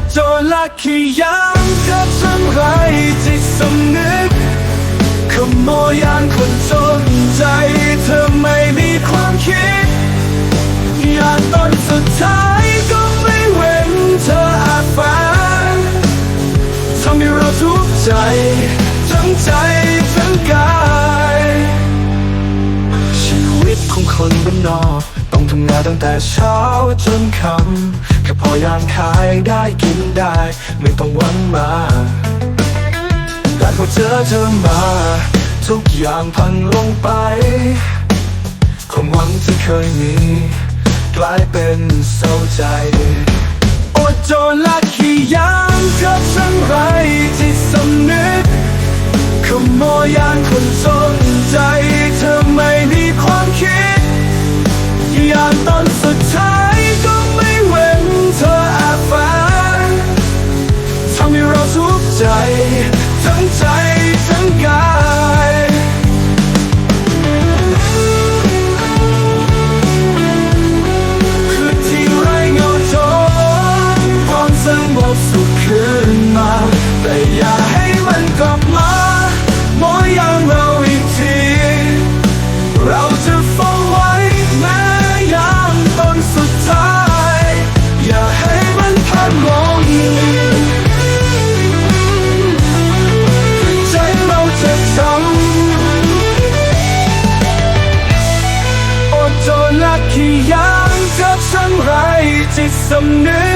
ดจนละขี้ยั้งกับสังไรจิตสำนึกขโมยยานคนจนใจเธอไม่มีความคิดอยากตอนสุดท้ายก็ไม่เว้นเธออาจฝันทำให้เราทุกข์ใจทั้งใจทั้งกายชีวิตของคนบ้านนอกต้องทำงานตั้งแต่เช้าจนค่ำ แค่พอยามขายได้กินได้ ไม่ต้องหวังมาแต่พอเจอเธอมา ทุกอย่างพังลงไป ความหวังที่เคยมี กลายเป็นเศร้าใจอดจนละขี้ยั้งกับสังไรที่สำนึกขโมยยานคนสนใจเธอไม่มีความคิดอย่างตอนสุดท้าย สงบสุขขึ้นมา แต่อย่าให้มันกลับมาโมยอย่างเราอีกที เราจะฟ้องไว้แม้ยามตอนสุดท้าย อย่าให้มันพัดลงใจเราจะจำอดจนละขี้ยังกับสังไรจิตสำนึก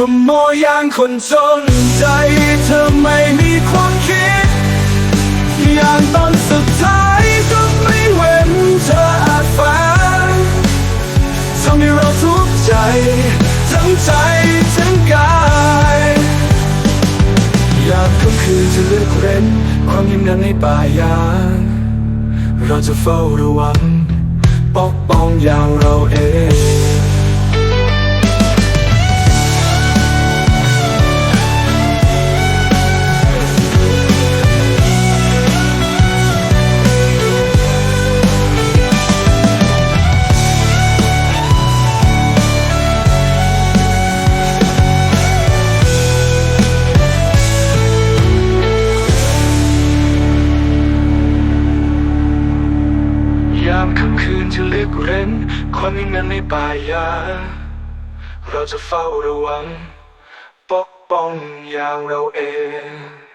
ขโมยยางคนจนใจเธอไม่มีความคิด อย่างตอนสุดท้ายก็ไม่เว้นเธออาจฝันทำให้เราทุกข์ใจ ทั้งใจทั้งกายอยากค่ำคืนจะเลือกเร้นความยิ่งนั้นในป่ายางเราจะเฝ้าระวังปกป้องอย่างเราเอง เร้นคนอยิ่งนั้นในป่ายา เราจะเฝ้าระวัง ปกป้องอย่างเราเอง